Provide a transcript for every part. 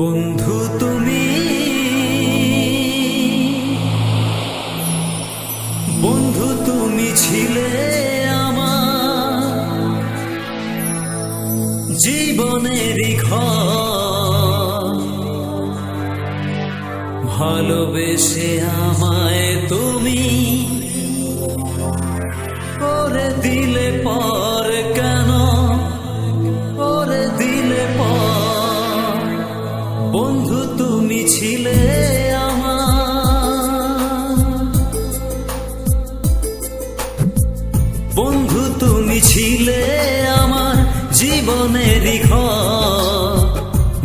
বন্ধু তুমি। বন্ধু তুমি ছিলে আমার জীবনের ভালোবেসে আমায় তুমি বন্ধু, তুমি ছিলে আমার। বন্ধু, তুমি ছিলে আমার জীবনের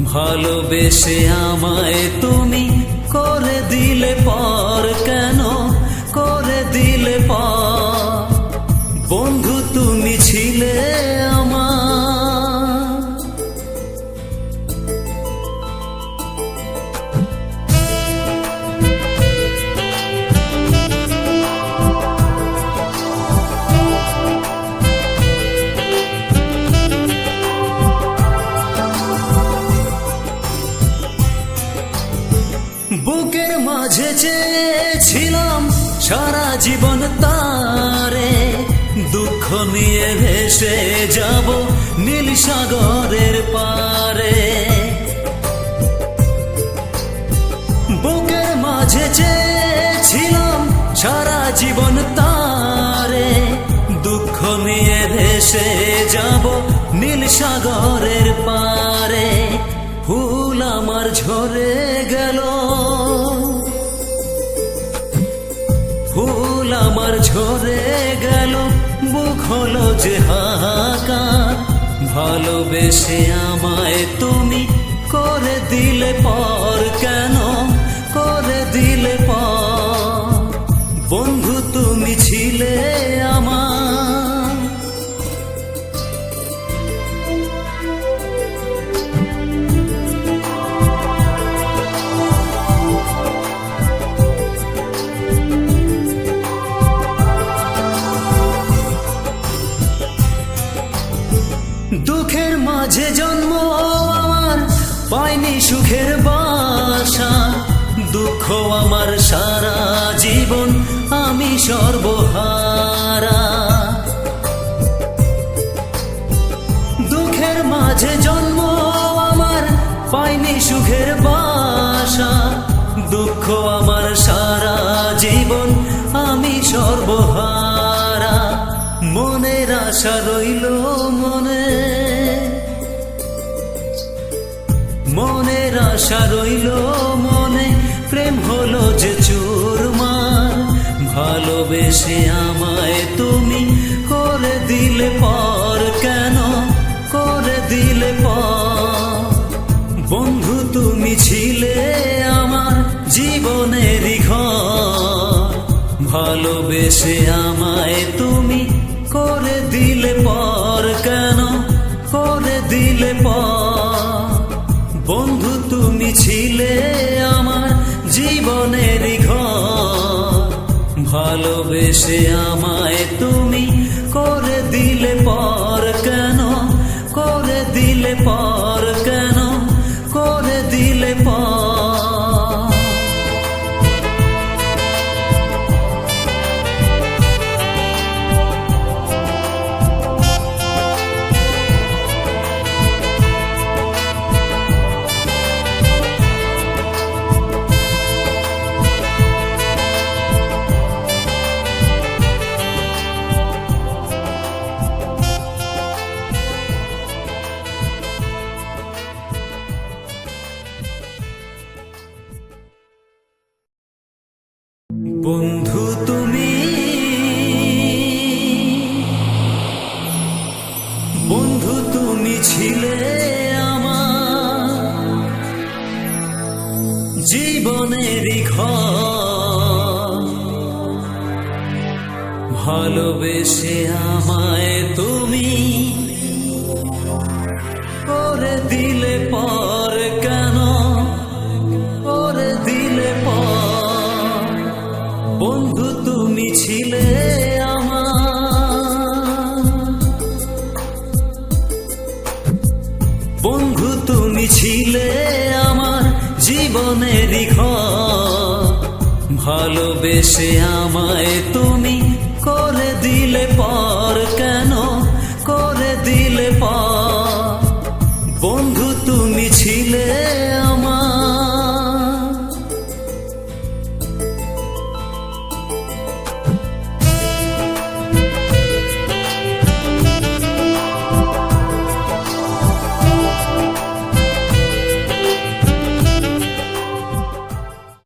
ভালোবেসে আমায় তুমি করে দিলে পর কেন মাঝে চেয়েছিলাম সারা জীবন তারে। দুঃখ নিয়ে ভেসে যাব নীল সাগরের পারে। বুকের মাঝে চেয়েছিলাম সারা জীবন তারে। দুঃখ নিয়ে ভেসে যাব নীল সাগরের পারে। ফুল আমার ঝরে হলো যে হাহাকার ভালোবেসে আমায় তুমি করে দিলে পর কেন? দুঃখের মাঝে জন্ম আমার, পাইনি সুখের বাসা। দুঃখ আমার সারা জীবন আমি সর্বহারা। দুঃখের মাঝে জন্ম আমার, পাইনি সুখের বাসা। দুঃখ আমার সারা জীবন আমি সর্বহারা। আশা রইল মনে। মনের আশা রইল মনে। প্রেম হলো যে চুরমার। ভালোবেসে আমায় তুমি করে দিলে পর কেন? করে দিলে পর। বন্ধু, তুমি ছিলে আমার জীবনেরই ঘর। ভালোবেসে আমায় তুমি করে দিলে পর কেন? করে দিলে পর। বন্ধু, তুমি ছিলে আমার জীবনের ঘর। ভালোবেসে আমায় তুমি তুমি। বন্ধু তুমি ছিলে আমার জীবনেরই ঘর। ভালোবেসে আমায় তুমি মনেরই ঘর। ভালোবেসে আমায় তুমি করে দিলে পর কেন